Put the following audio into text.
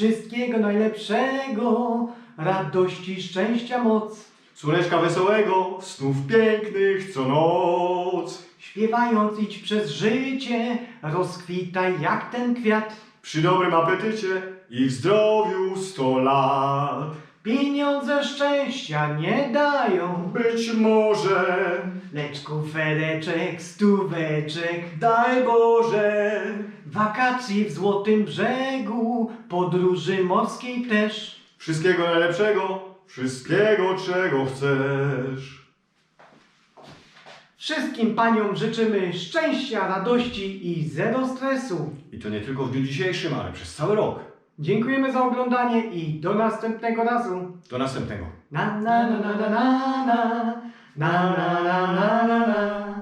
Wszystkiego najlepszego, radości, szczęścia moc. Słoneczka wesołego, snów pięknych co noc. Śpiewając idź przez życie, rozkwitaj jak ten kwiat. Przy dobrym apetycie i w zdrowiu sto lat. Pieniądze szczęścia nie dają, Być może, lecz kufereczek, stóweczek, daj Boże, wakacji w Złotym Brzegu, podróży morskiej też. wszystkiego najlepszego, wszystkiego czego chcesz. Wszystkim paniom życzymy szczęścia, radości i zero stresu. I to nie tylko w dniu dzisiejszym, ale przez cały rok. Dziękujemy za oglądanie i do następnego razu. Do następnego. Na na na na na na